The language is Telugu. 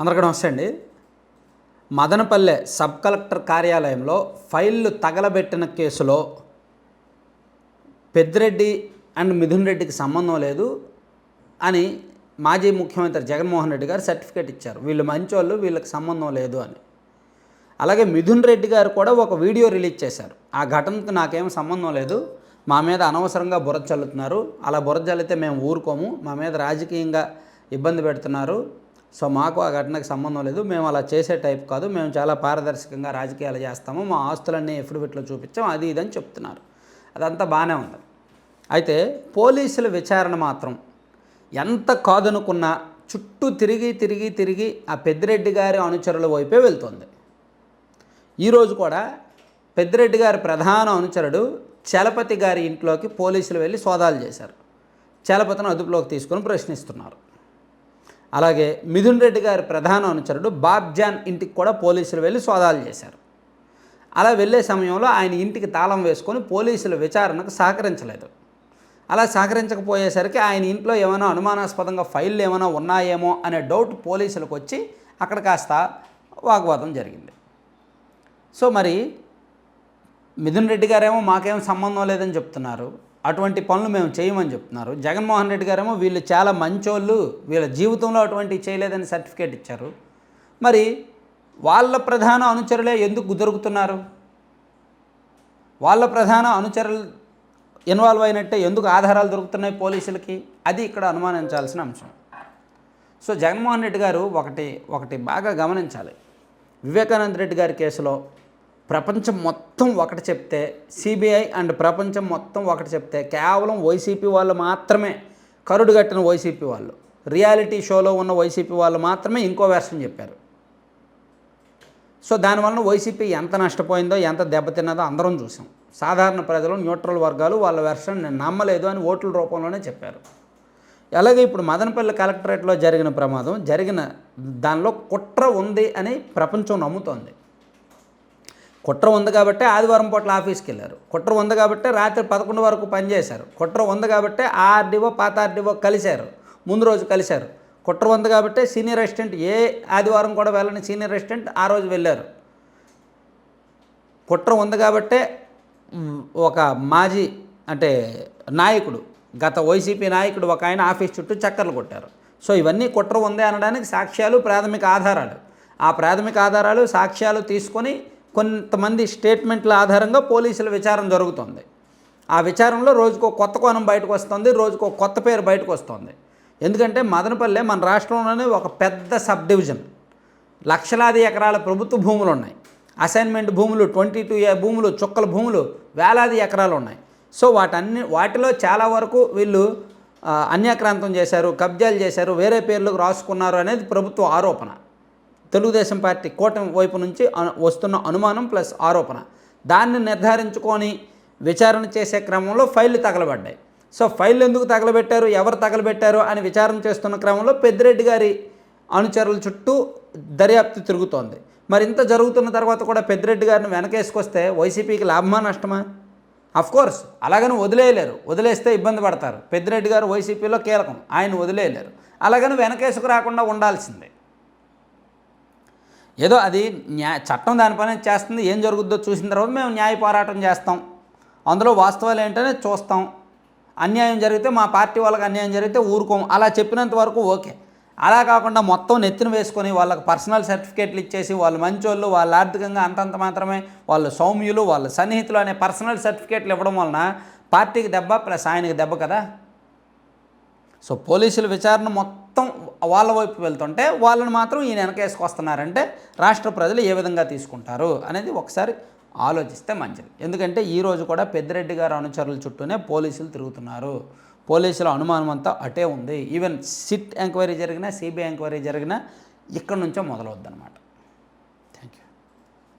అందరికీ నమస్తే అండి. మదనపల్లె సబ్ కలెక్టర్ కార్యాలయంలో ఫైళ్ళు తగలబెట్టిన కేసులో పెద్దిరెడ్డి అండ్ మిథున్ రెడ్డికి సంబంధం లేదు అని మాజీ ముఖ్యమంత్రి జగన్మోహన్ రెడ్డి గారు సర్టిఫికేట్ ఇచ్చారు. వీళ్ళు మంచోళ్ళు వీళ్ళకి సంబంధం లేదు అని. అలాగే మిథున్ రెడ్డి గారు కూడా ఒక వీడియో రిలీజ్ చేశారు. ఆ ఘటనకు నాకేం సంబంధం లేదు. మా మీద అనవసరంగా బురద చల్లుతున్నారు. అలా బురద చల్లితే మేము ఊరుకోము. మా మీద రాజకీయంగా ఇబ్బంది పెడుతున్నారు. సో మాకు ఆ ఘటనకు సంబంధం లేదు. మేము అలా చేసే టైప్ కాదు. మేము చాలా పారదర్శకంగా రాజకీయాలు చేస్తాము. మా ఆస్తులన్నీ ఎఫిడవిట్లో చూపించాం అది ఇదని చెప్తున్నారు. అదంతా బాగానే ఉంది. అయితే పోలీసుల విచారణ మాత్రం ఎంత కాదనుకున్నా చుట్టూ తిరిగి తిరిగి తిరిగి ఆ పెద్దిరెడ్డి గారి అనుచరుల వైపే వెళ్తుంది. ఈరోజు కూడా పెద్దిరెడ్డి గారి ప్రధాన అనుచరుడు చలపతి గారి ఇంట్లోకి పోలీసులు వెళ్ళి సోదాలు చేశారు. చలపతిని అదుపులోకి తీసుకొని ప్రశ్నిస్తున్నారు. అలాగే మిథున్ రెడ్డి గారి ప్రధాన అనుచరుడు బాబ్జాన్ ఇంటికి కూడా పోలీసులు వెళ్ళి సోదాలు చేశారు. అలా వెళ్ళే సమయంలో ఆయన ఇంటికి తాళం వేసుకొని పోలీసుల విచారణకు సహకరించలేదు. అలా సహకరించకపోయేసరికి ఆయన ఇంట్లో ఏమైనా అనుమానాస్పదంగా ఫైళ్ళు ఏమైనా ఉన్నాయేమో అనే డౌట్ పోలీసులకు వచ్చి అక్కడ కాస్త వాగ్వాదం జరిగింది. సో మరి మిథున్ రెడ్డి గారేమో మాకేం సంబంధం లేదని చెప్తున్నారు. అటువంటి పనులు మేము చేయమని చెప్తున్నారు. జగన్మోహన్ రెడ్డి గారేమో వీళ్ళు చాలా మంచోళ్ళు వీళ్ళ జీవితంలో అటువంటి చేయలేదని సర్టిఫికేట్ ఇచ్చారు. మరి వాళ్ళ ప్రధాన అనుచరులే ఎందుకు దొరుకుతున్నారు వాళ్ళ ప్రధాన అనుచరులు ఇన్వాల్వ్ అయినట్టే ఎందుకు ఆధారాలు దొరుకుతున్నాయి పోలీసులకి? అది ఇక్కడ అనుమానించాల్సిన అంశం. సో జగన్మోహన్ రెడ్డి గారు ఒకటి ఒకటి బాగా గమనించాలి. వివేకానంద రెడ్డి గారి కేసులో ప్రపంచం మొత్తం ఒకటి చెప్తే సిబిఐ అండ్ ప్రపంచం మొత్తం ఒకటి చెప్తే కేవలం వైసీపీ వాళ్ళు మాత్రమే కరుడు కట్టిన వైసీపీ వాళ్ళు. రియాలిటీ షోలో ఉన్న వైసీపీ వాళ్ళు మాత్రమే ఇంకో వెర్షన్ చెప్పారు. సో దానివలన వైసీపీ ఎంత నష్టపోయిందో ఎంత దెబ్బతిన్నదో అందరం చూసాం. సాధారణ ప్రజలు న్యూట్రల్ వర్గాలు వాళ్ళ వెర్షన్ నేను నమ్మలేదు అని ఓట్ల రూపంలోనే చెప్పారు. అలాగే ఇప్పుడు మదనపల్లి కలెక్టరేట్లో జరిగిన ప్రమాదం జరిగిన దానిలో కుట్ర ఉంది అని ప్రపంచం నమ్ముతోంది. కుట్ర ఉంది కాబట్టి ఆదివారం పూట్ల ఆఫీస్కి వెళ్ళారు కుట్ర ఉంది కాబట్టి రాత్రి పదకొండు వరకు పనిచేశారు కుట్ర ఉంది కాబట్టి ఆర్డీఓ పాత ఆర్డీఓ కలిశారు. ముందు రోజు కలిశారు. కుట్ర ఉంది కాబట్టి సీనియర్ అసిస్టెంట్ ఏ ఆదివారం కూడా వెళ్ళని సీనియర్ అసిస్టెంట్ ఆ రోజు వెళ్ళారు. కుట్ర ఉంది కాబట్టే ఒక మాజీ అంటే నాయకుడు గత వైసీపీ నాయకుడు ఒక ఆయన ఆఫీస్ చుట్టూ చక్కర్లు కొట్టారు. సో ఇవన్నీ కుట్ర ఉంది అనడానికి సాక్ష్యాలు ప్రాథమిక ఆధారాలు. ఆ ప్రాథమిక ఆధారాలు సాక్ష్యాలు తీసుకొని కొంతమంది స్టేట్మెంట్ల ఆధారంగా పోలీసుల విచారణ జరుగుతుంది. ఆ విచారంలో రోజుకో కొత్త కోణం బయటకు వస్తుంది రోజుకో కొత్త పేరు బయటకు వస్తుంది. ఎందుకంటే మదనపల్లె మన రాష్ట్రంలోనే ఒక పెద్ద సబ్ డివిజన్. లక్షలాది ఎకరాల ప్రభుత్వ భూములు ఉన్నాయి. అసైన్మెంట్ భూములు ట్వంటీ టూ ఏ భూములు చుక్కల భూములు వేలాది ఎకరాలు ఉన్నాయి. సో వాటన్ని వాటిలో చాలా వరకు వీళ్ళు అన్యాక్రాంతం చేశారు కబ్జాలు చేశారు వేరే పేర్లకు రాసుకున్నారు అనేది ప్రభుత్వ ఆరోపణ. తెలుగుదేశం పార్టీ కూటమి వైపు నుంచి వస్తున్న అనుమానం ప్లస్ ఆరోపణ. దాన్ని నిర్ధారించుకొని విచారణ చేసే క్రమంలో ఫైళ్ళు తగలబడ్డాయి. సో ఫైళ్ళు ఎందుకు తగలబెట్టారు? ఎవరు తగలబెట్టారు? అని విచారణ చేస్తున్న క్రమంలో పెద్దిరెడ్డి గారి అనుచరుల చుట్టూ దర్యాప్తు తిరుగుతోంది. మరి ఇంత జరుగుతున్న తర్వాత కూడా పెద్దిరెడ్డి గారిని వెనకేసుకొస్తే వైసీపీకి లాభమా నష్టమా? కోర్స్ అలాగని వదిలేయలేరు. వదిలేస్తే ఇబ్బంది పడతారు. పెద్దిరెడ్డి గారు వైసీపీలో కీలకం. ఆయన వదిలేయలేరు. అలాగని వెనకేసుకు రాకుండా ఉండాల్సిందే. ఏదో అది న్యాయ చట్టం దానిపైన చేస్తుంది ఏం జరుగుద్దో చూసిన తర్వాత మేము న్యాయ పోరాటం చేస్తాం. అందులో వాస్తవాలు ఏంటనే చూస్తాం. అన్యాయం జరిగితే మా పార్టీ వాళ్ళకి అన్యాయం జరిగితే ఊరుకోం అలా చెప్పినంత వరకు ఓకే. అలా కాకుండా మొత్తం నెత్తిన వేసుకొని వాళ్ళకి పర్సనల్ సర్టిఫికేట్లు ఇచ్చేసి వాళ్ళు మంచోళ్ళు వాళ్ళు ఆర్థికంగా అంతంత మాత్రమే వాళ్ళు సౌమ్యులు వాళ్ళ సన్నిహితులు అనే పర్సనల్ సర్టిఫికేట్లు ఇవ్వడం వలన పార్టీకి దెబ్బ ప్లస్ ఆయనకి దెబ్బ కదా. సో పోలీసుల విచారణ మొత్తం మొత్తం వాళ్ళ వైపు వెళ్తుంటే వాళ్ళని మాత్రం ఈయన వెనకేసుకొస్తున్నారంటే రాష్ట్ర ప్రజలు ఏ విధంగా తీసుకుంటారు అనేది ఒకసారి ఆలోచిస్తే మంచిది. ఎందుకంటే ఈరోజు కూడా పెద్దిరెడ్డి గారు అనుచరుల చుట్టూనే పోలీసులు తిరుగుతున్నారు. పోలీసుల అనుమానం అంతా అటే ఉంది. ఈవెన్ సిట్ ఎంక్వైరీ జరిగినా సిబిఐ ఎంక్వైరీ జరిగినా ఇక్కడ నుంచే మొదలవుద్ది అనమాట